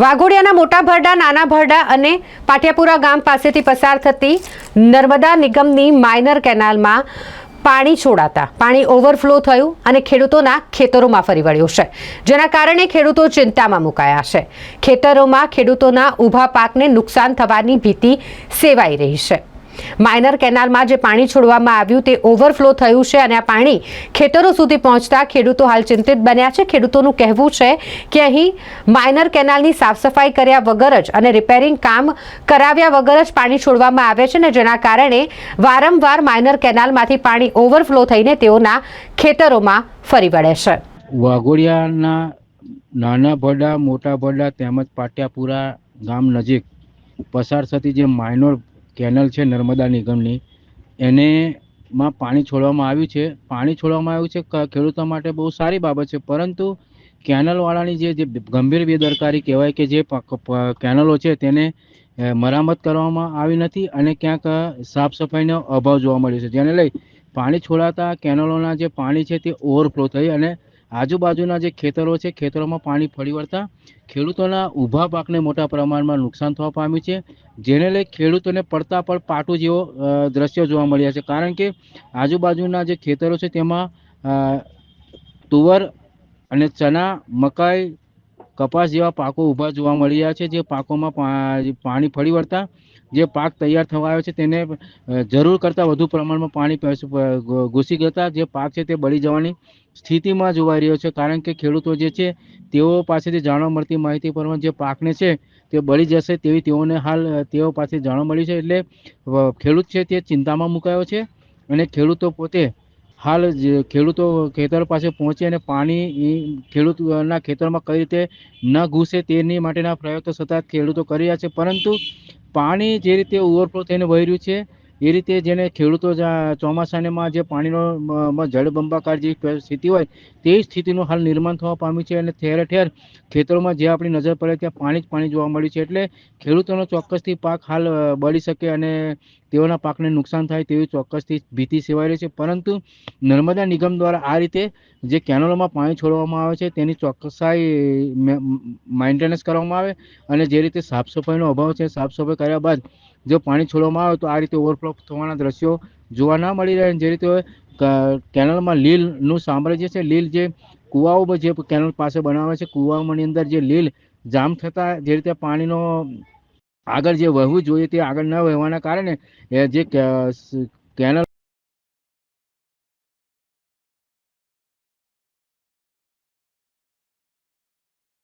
વાઘોડિયાના મોટા ભરડા, નાના ભરડા અને પાટિયાપુરા ગામ પાસેથી પસાર થતી નર્મદા નિગમની માઇનર કેનાલમાં પાણી છોડાતા, પાણી ઓવરફ્લો થયું અને ખેડૂતોના ખેતરોમાં ફરી વળ્યું છે, જેના કારણે ખેડૂતો ચિંતામાં મુકાયા છે. ખેતરોમાં ખેડૂતોના ઊભા પાકને નુકસાન થવાની ભીતિ સેવાઈ રહી છે. માઇનર કેનાલમાં જે પાણી છોડવામાં આવ્યું તે ઓવરફ્લો થયું છે અને આ પાણી ખેતરો સુધી પહોંચતા ખેડૂતો હાલ ચિંતિત બન્યા છે. ખેડૂતોનું કહેવું છે કે અહીં માઇનર કેનાલની સાફ સફાઈ કર્યા વગર જ અને રિપેરિંગ કામ કરાવ્યા વગર જ પાણી છોડવામાં આવે છે ને જેના કારણે વારંવાર માઇનર કેનાલમાંથી પાણી ઓવરફ્લો થઈને તેઓના ખેતરોમાં ફરી વળે છે. વાઘોડિયાના નાના ભડા, મોટા ભડા તેમજ પાટિયાપુરા ગામ નજીક પસાર થતી જે માઇનોર કેનલ છે નર્મદા નિગમની. એને માં પાણી છોડવામાં આવ્યું છે. પાણી છોડવામાં આવ્યું છે ખેડૂતો માટે બહુ સારી બાબત છે. પરંતુ કેનલવાળાની જે જે ગંભીર બેદરકારી કહેવાય કે જે કેનલો છે તેને મરામત કરવામાં આવી નથી અને ક્યાંક સાફ સફાઈનો અભાવ જોવા મળ્યો છે. જેને લઈ પાણી છોડાતા કેનલોના જે પાણી છે તે ઓવરફ્લો થઈ અને આજુબાજુના જે ખેતરો છે, ખેતરોમાં પાણી ફરી વળતા ખેડૂતોના ઊભા પાકને મોટા પ્રમાણમાં નુકસાન થવા પામ્યું છે. જેને લઈ ખેડૂતોને પડતા પર પાટું જેવો દ્રશ્ય જોવા મળ્યા છે. કારણ કે આજુબાજુના જે ખેતરો છે, તેમાં તુવર અને ચના, મકાઈ કપાસ જેવા પાકો ઊભા જોવા મળી રહ્યા છે, જે પાકોમાં પાણી ફરી વળતા, જે પાક તૈયાર થવા આવ્યો છે, તેને જરૂર કરતાં વધુ પ્રમાણમાં પાણી ઘૂસી જતા જે પાક છે તે બળી જવાની સ્થિતિમાં જોવાઈ રહ્યો છે, કારણ કે ખેડૂતો જે છે, તેઓ પાસેથી જાણવા મળતી માહિતી પ્રમાણે જે પાકને છે, તે બળી જશે તેવી તેઓને હાલ, તેઓ પાસે જાણવા મળ્યું છે, એટલે ખેડૂત છે તે ચિંતામાં મુકાયો છે, અને ખેડૂતો પોતે હાલ જે ખેડૂતો ખેતર પાસે પહોંચી અને પાણી ખેડૂતના ખેતરમાં કઈ રીતે ન ઘૂસે તેની માટેના પ્રયત્નો સતત ખેડૂતો કરી રહ્યા છે. પરંતુ પાણી જે રીતે ઓવરફ્લો થઈને વહી રહ્યું છે એ રીતે જેને ખેડૂતો ચોમાસાનેમાં જે પાણીનો જળબંબાકાર જેવી સ્થિતિ હોય, તે સ્થિતિનું હાલ નિર્માણ થવા પામ્યું છે અને ઠેર ઠેર ખેતરોમાં જે આપણી નજર પડે ત્યાં પાણી જ પાણી જોવા મળ્યું છે. એટલે ખેડૂતોનો ચોક્કસથી પાક હાલ બળી શકે અને તેઓના પાકને નુકસાન થાય તેવી ચોક્કસથી ભીતિ સેવાઈ રહી છે. પરંતુ નર્મદા નિગમ દ્વારા આ રીતે જે કેનોલોમાં પાણી છોડવામાં આવે છે, તેની ચોક્કસાઈ મેન્ટેનન્સ કરવામાં આવે અને જે રીતે સાફ સફાઈનો અભાવ છે, સાફ સફાઈ કર્યા બાદ જો પાણી છોડવામાં આવે તો આ રીતે ઓવરફ્લો થવાના દ્રશ્યો જોવા ના મળી રહે જે રીતે કેનલમાં લીલનું સામ્રાજ્ય છે, લીલ જે કૂવાઓ જે કેનલ પાસે બનાવે છે કૂવાની અંદર જે લીલ જામ થતાં જે રીતે પાણીનો આગળ જે વહેવું જોઈએ તે આગળ ન વહેવાના કારણે જે કેનલ